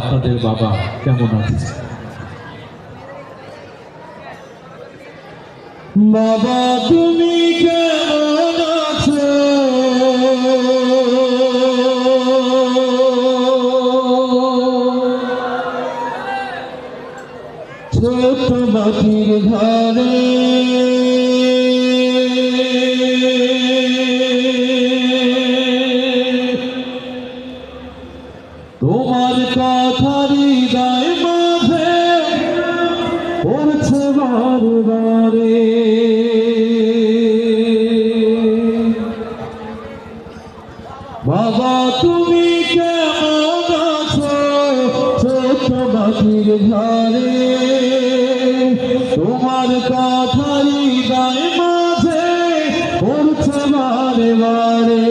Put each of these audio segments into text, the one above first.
আপনাদের বাবা কেমন আছে বাবা তুমি কেমন আছো? ছোট মাটির ঘরে তোমার কথা হৃদয় মাঝে পড়ছে বারে বারে বাবা, তুমি কেমন আছো? ছোট মাটির তোমার কথা হৃদয় মাঝে পড়ছে বারে বারে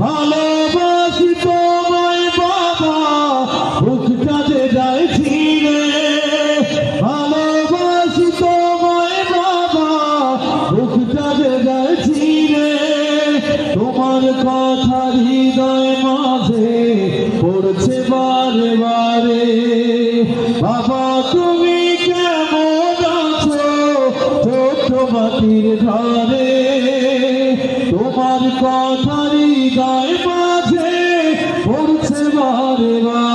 ভালোবাসি তোমায় বাবা ছিঁড়ে বাবা ছিঁড়ে মাঝে পড়ছে বাবা তুমি কেমন তোমার কথা হৃদয় মাঝে পড়ছে বারে বারে।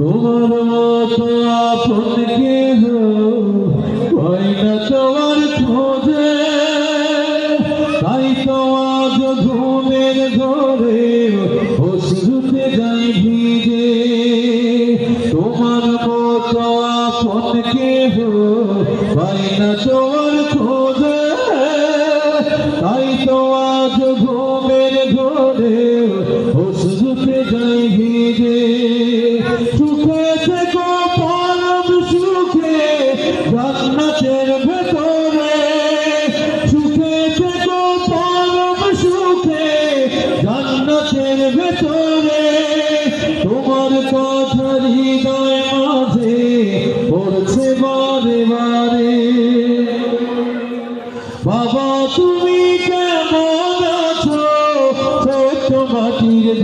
তোমার মতো আপন কেহ হয় না তোমার খোঁজে, তাই তো আজ ঘুমের ঘরে অশ্রুতে যাই ভিজে। তোমার মতো আপন কেহ হয় না তোমার খোঁজে।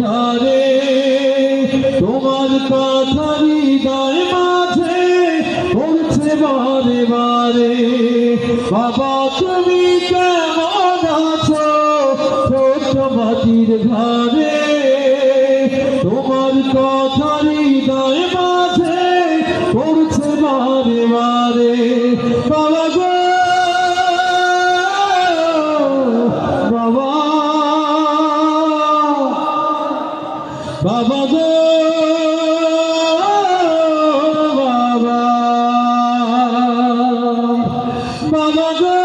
ধারে, তোমার কথা হৃদয় মাঝে পড়ছে বারে বারে। বাবা, তুমি কেমন আছো? ছোট মাটির ধারে, তোমার কথা হৃদয় বাবা গো বাবা